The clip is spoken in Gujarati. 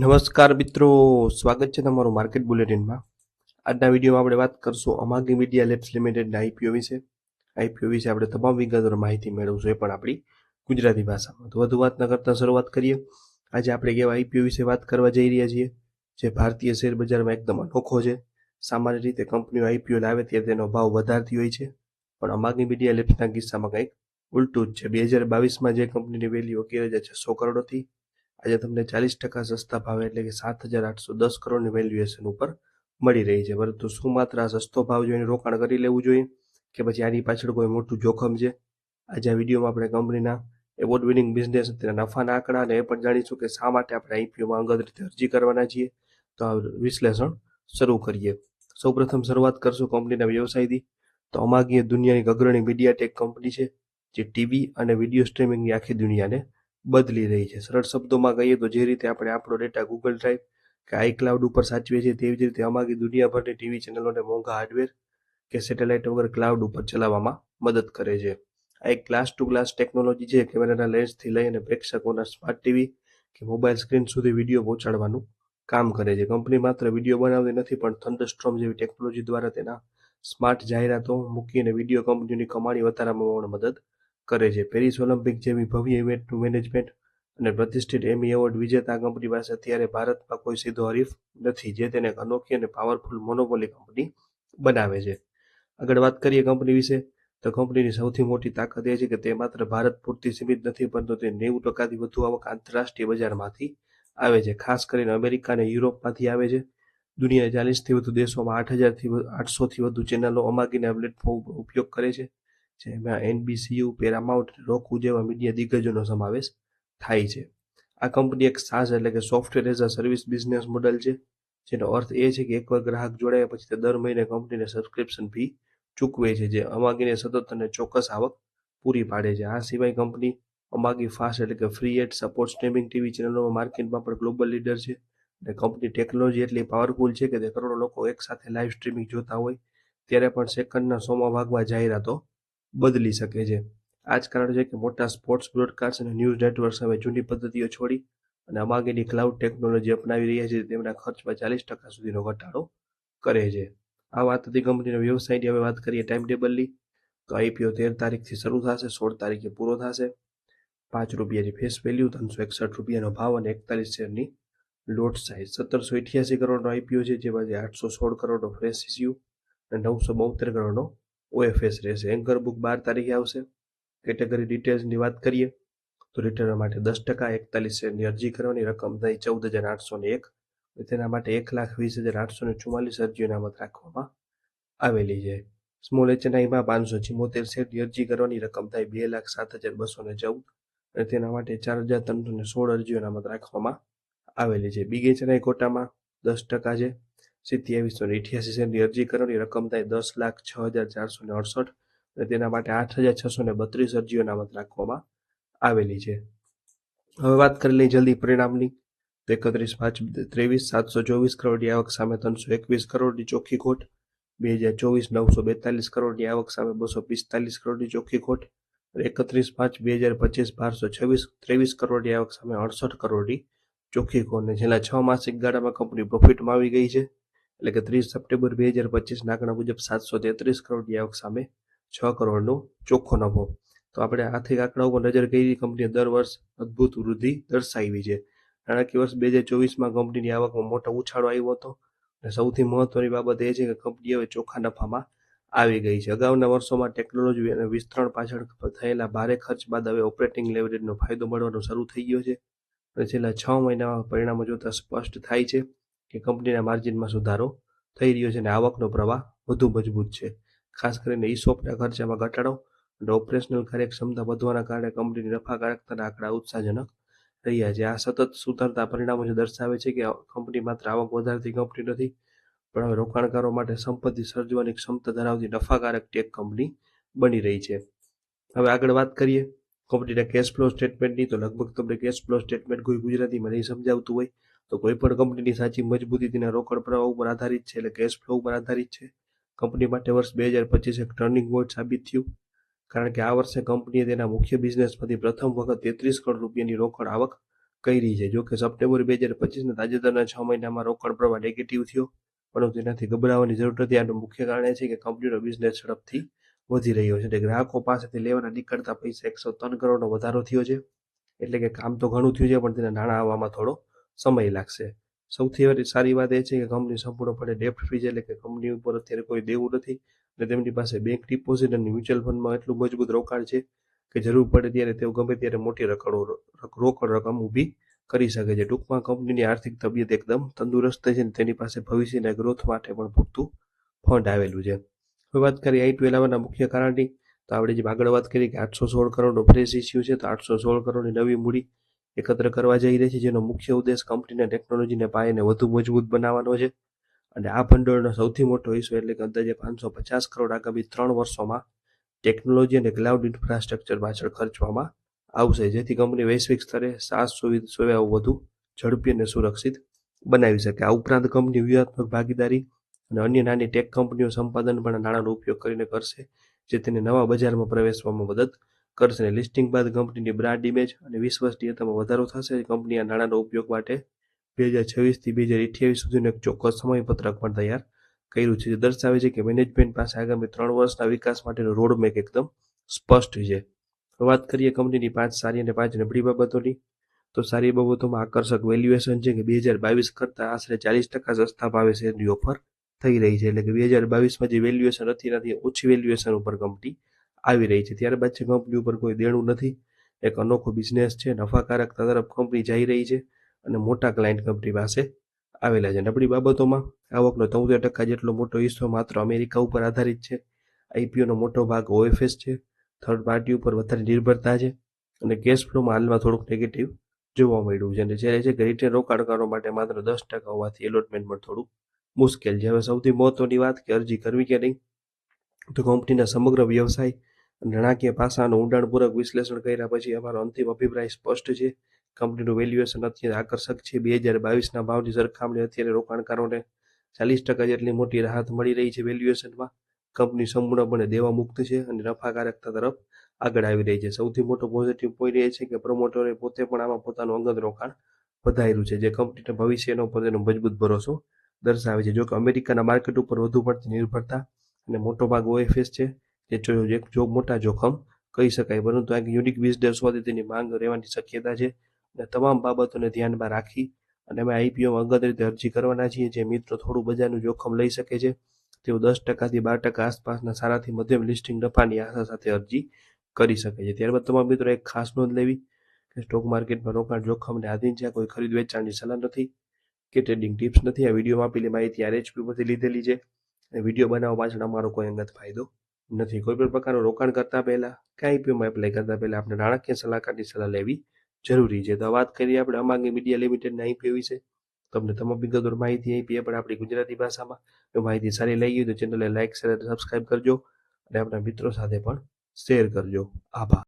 નમસ્કાર મિત્રો, સ્વાગત છે તમારું માર્કેટ બુલેટિનમાં. આજના વિડીયોમાં આપણે વાત કરશું અમાગી મીડિયા લેબ્સ લિમિટેડના આઈપીઓ વિશે. આઈપીઓ વિશે આપણે તમામ વિગતવાર માહિતી મેળવશું, એ પણ આપણી ગુજરાતી ભાષામાં. તો વધુ વાત ન કરતાં શરૂઆત કરીએ. આજે આપણે કેવા આઈપીઓ વિશે વાત કરવા જઈ રહ્યા છીએ, જે ભારતીય શેર બજારમાં એકદમ અનોખો છે. સામાન્ય રીતે કંપનીઓ આઈપીઓ લાવે ત્યારે તેનો ભાવ વધારતી હોય છે. પણ અમાગી મીડિયા લેબ્સના કિસ્સામાં કંઈક ઉલટું જ છે. બે હજાર બાવીસમાં જે કંપનીની વેલ્યુ અગિયાર હજાર છસો કરોડ હતી. આજે તમને ચાલીસ ટકા સસ્તા ભાવે એટલે કે સાત હજાર આઠસો દસ કરોડની વેલ્યુએશન ઉપર મળી રહી છે. પરંતુ શું માત્ર આ સસ્તો ભાવ જોઈને રોકાણ કરી લેવું જોઈએ કે પછી આની પાછળ કોઈ મોટું જોખમ છે? આજે આ વિડીયોમાં આપણે કંપનીના એવોર્ડ વિનિંગ બિઝનેસ તેના નફાના આંકડા અને એ પણ જાણીશું કે શા માટે આપણે આઈપીઓમાં અંગત રીતે અરજી કરવાના છીએ. તો આ વિશ્લેષણ શરૂ કરીએ. સૌપ્રથમ શરૂઆત કરશું કંપનીના વ્યવસાયથી. તો અમાગી દુનિયાની અગ્રણી મીડિયા ટેક કંપની છે, જે ટીવી અને વીડિયો સ્ટ્રીમિંગની આખી દુનિયાને બદલી રહી છે. સરળ શબ્દોમાં કહીએ તો જે રીતે આપણે આપણો ડેટા ગૂગલ ડ્રાઈવ કે આઈક્લાઉડ ઉપર સાચવીએ છીએ તેવી જ રીતે અમારી દુનિયાભરની ટીવી ચેનલોને મોંઘા હાર્ડવેર કે સેટેલાઇટ વગર ક્લાઉડ ઉપર ચલાવવામાં મદદ કરે છે. આ એક ગ્લાસ ટુ ગ્લાસ ટેકનોલોજી છે. કેમેરાના લેન્સથી લઈ અને પ્રેક્ષકોના સ્માર્ટ ટીવી કે મોબાઈલ સ્ક્રીન સુધી વીડિયો પહોંચાડવાનું કામ કરે છે. કંપની માત્ર વીડિયો બનાવતી નથી, પણ થંડરસ્ટ્રોમ જેવી ટેકનોલોજી દ્વારા તેના સ્માર્ટ જાહેરાતો મૂકીને વીડિયો કંપનીઓની કમાણી વધારવામાં મદદ કરે છે. પેરિસ ઓલિમ્પિક જેવી ભવ્ય ઇવેન્ટનું મેનેજમેન્ટ અને પ્રતિષ્ઠિત એમી એવોર્ડ વિજેતા કંપની પાસે અત્યારે ભારતમાં કોઈ સીધો હરીફ નથી, જે તેને અનોખી અને પાવરફુલ મોનોપોલી કંપની બનાવે છે. આગળ વાત કરીએ કંપની વિશે, તો કંપનીની સૌથી મોટી તાકાત એ છે કે તે માત્ર ભારત પૂરતી સીમિત નથી, પરંતુ તે નેવું ટકાથી વધુ આવક આંતરરાષ્ટ્રીય બજારમાંથી આવે છે. ખાસ કરીને અમેરિકા અને યુરોપમાંથી આવે છે. દુનિયાના ચાલીસથી વધુ દેશોમાં આઠ હજારથી આઠસોથી વધુ ચેનલો અમાગીના પ્લેટફોર્મ ઉપયોગ કરે છે. જેમાં એનબીસીયુ પેરામાઉન્ટ રોકુ જેવા મીડિયા દિગ્ગજોનો સમાવેશ થાય છે. આ કંપની એક સાસ એટલે કે software as a service business model છે. જેનો અર્થ એ છે કે એકવાર ગ્રાહક જોડાયા પછી તે દર મહિને કંપનીને સબસ્ક્રિપ્શન ફી ચૂકવે છે, જે અમાગીને સતત અને ચોક્કસ આવક પૂરી પાડે છે. આ સિવાય કંપની અમાગી ફાસ્ટ એટલે કે free ad supported streaming TV ચેનલોમાં માર્કેટમાં પણ ગ્લોબલ લીડર છે. અને કંપની ટેકનોલોજી એટલી પાવરફુલ છે કે તે કરોડો લોકો એકસાથે લાઈવ સ્ટ્રીમિંગ જોતા હોય, ત્યારે પણ સેકન્ડના સોમાં ભાગમાં જાહેરાતો બદલી શકે છે. આ જ કારણ છે કે મોટા સ્પોર્ટ્સ બ્રોડકાસ્ટ અને ન્યૂઝ નેટવર્ક્સ હવે જૂની પદ્ધતિઓ છોડી અને અમાગેની ક્લાઉડ ટેકનોલોજી અપનાવી રહ્યા છે, તેમના ખર્ચમાં ચાલીસ ટકા સુધીનો ઘટાડો કરે છે. આ વાત હતી કંપનીના વ્યવસાયની. હવે વાત કરીએ ટાઈમ ટેબલની તો આઈપીઓ તેર તારીખથી શરૂ થશે, સોળ તારીખે પૂરો થશે. પાંચ રૂપિયાની ફેસ વેલ્યુ ત્રણસો એકસઠ રૂપિયાનો ભાવ અને એકતાલીસ શેરની લોટ સાઇઝ સત્તરસો અઠ્યાસી કરોડનો આઈપીઓ છે જેમાંથી આઠસો સોળ કરોડનો ફ્રેશ ઇસ્યુ અને નવસો બોતેર કરોડનો ઓએફએસ રહેશે. એન્કર બુક બાર તારીખે આવશે. કેટેગરી ડિટેલ્સની વાત કરીએ, તો રિટર્ન માટે દસ ટકા, એકતાલીસ શેરની અરજી કરવાની રકમ થઈ ચૌદ હજાર આઠસો ને એક તેના માટે એક લાખ વીસ હજાર આઠસો ને ચુમ્માલીસ અરજીઓ અનામત રાખવામાં આવેલી છે. સ્મોલ એચએનઆઈમાં પાંચસો ચિમોતેર શેરની અરજી કરવાની રકમ થાય બે લાખ સાત હજાર બસો ને ચૌદ. અને તેના માટે ચાર હજાર ત્રણસો ને સોળ અરજીઓ અનામત રાખવામાં આવેલી છે. બિગ એચએનઆઈ કોટામાં દસ ટકા છે. સિત્યાવીસો ને અઠ્યાસી સેન્ટની અરજી કરવાની રકમ થાય દસ લાખ છ હજાર ચારસો ને અડસઠ અને તેના માટે આઠ હજાર છસો ને બત્રીસ અરજીઓ અનામત રાખવામાં આવેલી છે. હવે વાત કરી લઈએ જલ્દી પરિણામની. તો એકત્રીસ પાંચ ત્રેવીસ સાતસો ચોવીસ કરોડની આવક સામે ત્રણસો એકવીસ કરોડની ચોખ્ખી ખોટ. બે હજાર ચોવીસ નવસો બેતાલીસ કરોડની આવક સામે બસો પિસ્તાલીસ કરોડની ચોખ્ખી ખોટ. એકત્રીસ પાંચ બે હજાર પચીસ બારસો છવ્વીસ ત્રેવીસ કરોડની આવક સામે અડસઠ કરોડની ચોખ્ખી ખોટ. છેલ્લા છ માસિક ગાળામાં કંપની પ્રોફિટમાં આવી ગઈ છે. એટલે કે ત્રીસ સપ્ટેમ્બર બે હજાર પચીસના આંકડા મુજબ સાતસો તેત્રીસ કરોડની આવક સામે છ કરોડનો ચોખ્ખો નફો. તો આપણે આર્થિક આંકડાઓ ઉપર નજર કરી, કંપનીએ દર વર્ષ અદ્ભુત વૃદ્ધિ દર્શાવી છે. નાણાકીય વર્ષ બે હજાર ચોવીસમાં કંપનીની આવકમાં મોટો ઉછાળો આવ્યો હતો. અને સૌથી મહત્વની બાબત એ છે કે કંપની હવે ચોખ્ખા નફામાં આવી ગઈ છે. અગાઉના વર્ષોમાં ટેકનોલોજી અને વિસ્તરણ પાછળ થયેલા ભારે ખર્ચ બાદ હવે ઓપરેટિંગ લેવરેજનો ફાયદો મળવાનો શરૂ થઈ ગયો છે. અને છેલ્લા છ મહિનામાં પરિણામો જોતા સ્પષ્ટ થાય છે કે કંપનીના માર્જિનમાં સુધારો થઈ રહ્યો છે અને આવકનો પ્રવાહ વધુ મજબૂત છે. ખાસ કરીને ઈસોપના ખર્ચામાં ઘટાડો અને ઓપરેશનલ કાર્યક્ષમતા વધવાના કારણે કંપનીની નફાકારકતાના આંકડા ઉત્સાહજનક રહ્યા છે. આ સતત સુધારતા પરિણામો જે દર્શાવે છે કે કંપની માત્ર આવક વધારતી કંપની નથી, પણ હવે રોકાણકારો માટે સંપત્તિ સર્જવાની ક્ષમતા ધરાવતી નફાકારક ટેક કંપની બની રહી છે. હવે આગળ વાત કરીએ. કંપનીના કેશ ફ્લો સ્ટેટમેન્ટની તો લગભગ તમને કેશ ફ્લો સ્ટેટમેન્ટ કોઈ ગુજરાતીમાં નહીં સમજાવતું હોય તો કોઈ પણ કંપનીની સાચી મજબૂતી તેના રોકડ પ્રવાહ ઉપર આધારિત છે એટલે કેશ ફ્લો ઉપર આધારિત છે. કંપની માટે વર્ષ બે હજાર પચીસ એક ટર્નિંગ પોઈન્ટ સાબિત થયું. કારણ કે આ વર્ષે કંપનીએ તેના મુખ્ય બિઝનેસમાંથી પ્રથમ વખત તેત્રીસ કરોડ રૂપિયાની રોકડ આવક કરી છે. જોકે સપ્ટેમ્બર બે હજાર પચીસના તાજેતરના છ મહિનામાં રોકડ પ્રવાહ નેગેટિવ થયો. પરંતુ તેનાથી ગભરાવાની જરૂર નથી. આનું મુખ્ય કારણ એ છે કે કંપનીનો બિઝનેસ ઝડપથી વધી રહ્યો છે. એટલે ગ્રાહકો પાસેથી લેવાના નીકળતા પૈસા એકસો ત્રણ કરોડનો વધારો થયો છે. એટલે કે કામ તો ઘણું થયું છે, પણ તેના નાણાં આવવામાં થોડો સમય લાગશે. સૌથી સારી વાત એ છે કે કંપની સંપૂર્ણપણે ડેપ્ટ ફ્રી છે એટલે કે કંપની ઉપર અત્યારે કોઈ દેવું નથી અને તેમની પાસે બેંક ડિપોઝિટ અને મ્યુચ્યુઅલ ફંડમાં એટલું મજબૂત રોકાણ છે કે જરૂર પડે ત્યારે તેઓ ગમે ત્યારે મોટી રકડો રોકડ રકમ ઊભી કરી શકે છે. ટૂંકમાં કંપનીની આર્થિક તબિયત એકદમ તંદુરસ્ત છે અને તેની પાસે ભવિષ્યના ગ્રોથ માટે પણ પૂરતું ફંડ આવેલું છે. હવે વાત કરીએ આઈ ટુ મુખ્ય કારણની. તો આપણે જે આગળ વાત કરી કે આઠસો સોળ કરોડનો ફ્રેશ ઇસ્યુ છે, તો આઠસો સોળ કરોડની નવી મૂડી એકત્ર કરવા જઈ રહી છે, જેનો મુખ્ય ઉદ્દેશ કંપનીના ટેકનોલોજીને પાયાને વધુ મજબૂત બનાવવાનો છે. અને આ ભંડોળનો સૌથી મોટો હિસ્સો એટલે કે અંદાજે પાંચસો પચાસ કરોડ આગામી ત્રણ વર્ષોમાં ટેકનોલોજી અને ક્લાઉડ ઇન્ફ્રાસ્ટ્રક્ચર પાછળ ખર્ચવામાં આવશે, જેથી કંપની વૈશ્વિક સ્તરે સાસ સુવિધા સેવાઓ વધુ ઝડપી અને સુરક્ષિત બનાવી શકે. આ ઉપરાંત કંપની વ્યૂહાત્મક ભાગીદારી અને અન્ય નાની ટેક કંપનીઓ સંપાદન પણ નાણાંનો ઉપયોગ કરીને કરશે, જે તેને નવા બજારમાં પ્રવેશવામાં મદદ કરશે લિસ્ટિંગ બાદ કંપનીની બ્રાન્ડ ઇમેજ અને વિશ્વસનીયતામાં વધારો થશે. કંપની આ નાણાંનો ઉપયોગ માટે બે હજાર છવ્વીસથી બે હજાર અઠ્યાવીસ સુધીનું એક ચોક્કસ સમયપત્રક પણ તૈયાર કર્યું છે. જે દર્શાવે છે કે મેનેજમેન્ટ પાસે આગામી ત્રણ વર્ષના વિકાસ માટેનો રોડમેપ એકદમ સ્પષ્ટ છે. વાત કરીએ કંપનીની પાંચ સારી અને પાંચ નબળી બાબતોની. તો સારી બાબતોમાં આકર્ષક વેલ્યુએશન છે કે બે હજાર બાવીસ કરતાં આશરે ચાલીસ ટકા સસ્તા ભાવે શેરની ઓફર થઈ રહી છે. એટલે કે બે હજાર બાવીસમાં જે વેલ્યુએશન હતી એનાથી ઓછી વેલ્યુએશન ઉપર કંપની આવી રહી છે. ત્યારબાદ છે કંપની ઉપર કોઈ દેણું નથી. એક અનોખો બિઝનેસ છે. નફાકારક તરફ કંપની જઈ રહી છે અને મોટા ક્લાયન્ટ કંપની પાસે આવેલા છે. નબળી બાબતોમાં આવકનો ચૌદ ટકા જેટલો મોટો હિસ્સો માત્ર અમેરિકા ઉપર આધારિત છે. આઈપીઓનો મોટો ભાગ ઓએફએસ છે. થર્ડ પાર્ટી ઉપર વધારે નિર્ભરતા છે અને કેશ ફ્લોમાં હાલમાં થોડુંક નેગેટિવ જોવા મળ્યું છે. અને જ્યારે છે રિટેલ રોકાણકારો માટે માત્ર દસ ટકા હોવાથી એલોટમેન્ટ પણ થોડું મુશ્કેલ છે. હવે સૌથી મહત્વની વાત કે અરજી કરવી કે નહીં? તો કંપનીના સમગ્ર વ્યવસાય નાણાકીય પાસાનું ઊંડાણપૂર્વક વિશ્લેષણ કર્યા પછી અમારો અંતિમ અભિપ્રાય સ્પષ્ટ છે. કંપનીનું વેલ્યુએશન અત્યંત આકર્ષક છે. બે હજાર બાવીસના ભાવની સરખામણી અત્યારે રોકાણકારોને ચાલીસ ટકા જેટલી મોટી રાહત મળી રહી છે વેલ્યુએશનમાં કંપની સંપૂર્ણપણે દેવા મુક્ત છે અને નફાકારકતા તરફ આગળ આવી રહી છે. સૌથી મોટો પોઝિટિવ પોઈન્ટ એ છે કે પ્રમોટરે પોતે પણ આમાં પોતાનું અંગત રોકાણ વધાર્યું છે, જે કંપનીના ભવિષ્યનો તેનો મજબૂત ભરોસો દર્શાવે છે. જો કે અમેરિકાના માર્કેટ ઉપર વધુ પડતી નિર્ભરતા અને મોટો ભાગ ઓએફએસ છે. જે એક જો મોટા જોખમ કહી શકાય. પરંતુ આ યુનિક બિઝનેસ હોવાથી તેની માંગ રહેવાની શક્યતા છે અને તમામ બાબતોને ધ્યાનમાં રાખી અને અમે આઈપીઓમાં અંગત રીતે અરજી કરવાના છીએ. જે મિત્રો થોડું બજારનું જોખમ લઈ શકે છે, તેઓ દસ ટકાથી બાર ટકા આસપાસના સારાથી મધ્યમ લિસ્ટિંગ નફાની આશા સાથે અરજી કરી શકે છે. ત્યારબાદ તમામ મિત્રો એક ખાસ નોંધ લેવી કે સ્ટોક માર્કેટમાં રોકાણ જોખમને આધીન છે કોઈ ખરીદ વેચાણની સલાહ નથી કે ટ્રેડિંગ ટિપ્સ નથી. આ વિડીયોમાં આપેલી માહિતી આરએચપી પરથી લીધેલી છે અને વીડિયો બનાવવા પાછળ અમારો કોઈ અંગત ફાયદો નથી, કોઈ પણ પ્રકારનું રોકાણ કરતા પહેલા કે આઈપીઓમાં એપ્લાય કરતા પહેલા આપણે નાણાકીય સલાહકારની સલાહ લેવી જરૂરી છે. તો વાત કરીએ આપણે અમાંગી મીડિયા લિમિટેડના આઈપીઓ વિશે. તમને તમામ વિગતવાર માહિતી આપી પણ આપણી ગુજરાતી ભાષામાં. માહિતી સારી લાગી હોય તો ચેનલને લાઇક શેર અને સબસ્ક્રાઇબ કરજો. અને આપણા મિત્રો સાથે પણ શેર કરજો. આભાર.